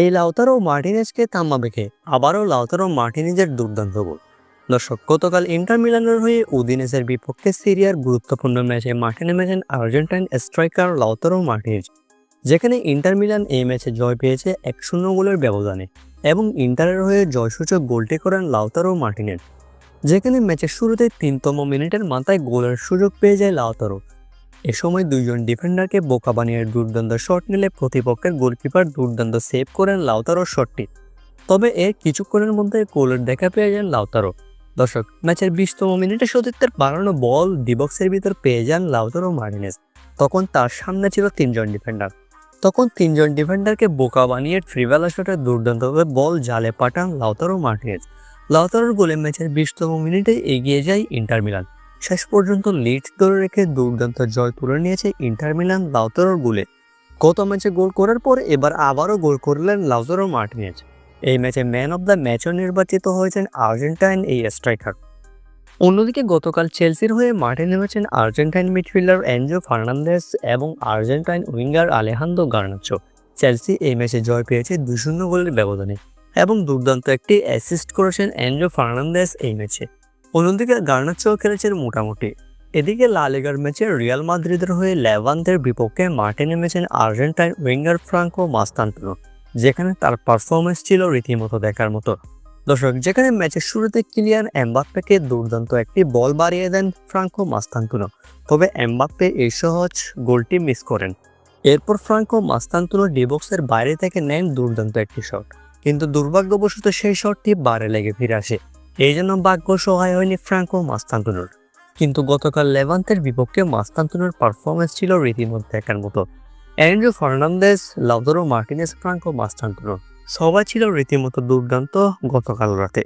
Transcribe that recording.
এই লাউতারো মার্টিনেজকে থামাবে কে আবারও লাউতারো মার্টিনেজের দুর্দান্ত গোল। দর্শক, গতকাল ইন্টার মিলানের হয়ে উদিনেসের বিপক্ষে সিরিয়ার গুরুত্বপূর্ণ ম্যাচে মাঠে নেমেছেন আর্জেন্টাইন স্ট্রাইকার লাউতারো মার্টিনেজ, যেখানে ইন্টার মিলান এই ম্যাচে জয় পেয়েছে এক শূন্য গোলের ব্যবধানে এবং ইন্টারের হয়ে জয়সূচক গোলটি করেন লাউতারো মার্টিনেজ, যেখানে ম্যাচের শুরুতে তিনতম মিনিটের মাথায় গোলের সুযোগ পেয়ে যায় লাউতারো এ সময় দুইজন ডিফেন্ডারকে বোকা বানিয়ে দুর্দান্ত শট নিলে প্রতিপক্ষের গোলকিপার দুর্দান্ত সেভ করেন লাউতারোর শটটি। তবে এর কিছুক্ষণের মধ্যে গোলের দেখা পেয়ে যান লাউতারো দর্শক, ম্যাচের বিশতম মিনিটে সতীর্থের বাড়ানো বল ডিবক্সের ভিতর পেয়ে যান লাউতারো মার্টিনেস। তখন তার সামনে ছিল তিনজন ডিফেন্ডার। তখন তিনজন ডিফেন্ডারকে বোকা বানিয়ে ট্রিভেলা শটে দুর্দান্তভাবে বল জালে পাঠান লাউতারো মার্টিনেস। লাউতারোর গোলে ম্যাচের বিশতম মিনিটে এগিয়ে যায় ইন্টার মিলান। শেষ পর্যন্ত লিড ধরে রেখে দুর্দান্ত জয় তুলে নিয়েছে ইন্টার মিলান লাউতারোর গোলে। গত ম্যাচে গোল করার পর এবার আবারও গোল করলেন লাউতারো মার্টিনেজ। এই ম্যাচে ম্যান অব দ্য ম্যাচও নির্বাচিত হয়েছেন আর্জেন্টাইন এই স্ট্রাইকার। অন্যদিকে গতকাল চেলসির হয়ে মাঠে নেমেছেন আর্জেন্টাইন মিডফিল্ডার অ্যাঞ্জো ফার্নান্দেস এবং Argentine winger Alejandro Garnacho Chelsea এই ম্যাচে জয় পেয়েছে দুই শূন্য গোলের ব্যবধানে এবং দুর্দান্ত একটি অ্যাসিস্ট করেছেন অ্যাঞ্জো ফার্নান্দেস এই ম্যাচে। অন্যদিকে গার্নাচো খেলেছেন মোটামুটি। এদিকে লালিগার ম্যাচে রিয়াল মাদ্রিদের হয়ে লেভান্তের বিপক্ষে মাঠে নেমেছেন আর্জেন্টাইন উইঙ্গার ফ্রাঙ্কো মাস্তান্তনো যেখানে তার পারফরমেন্স ছিল রীতিমতো দেখার মতো। দর্শক, যেখানে ম্যাচের শুরুতে কিলিয়ান এমবাপ্পেকে দুর্দান্ত একটি বল বাড়িয়ে দেন ফ্রাঙ্কো মাস্তান্তুনো তবে এমবাপ্পে এই সহজ গোলটি মিস করেন। এরপর ফ্রাঙ্কো মাস্তান্তুনো ডিবক্সের বাইরে থেকে নেন দুর্দান্ত একটি শট, কিন্তু দুর্ভাগ্যবশত সেই শটটি বারে লেগে ফিরে আসে। এই জন্য ভাগ্য সহায় হয়নি ফ্রাঙ্কো মাস্তান্তনুর। কিন্তু গতকাল লেভান্তের বিপক্ষে মাস্তান্তনুর পারফরমেন্স ছিল রীতিমতো দেখার মতো। Andrew Fernandez Lautaro Martinez Franco মাস্তান্তনুর। সবাই ছিল রীতিমতো দুর্দান্ত গতকাল রাতে।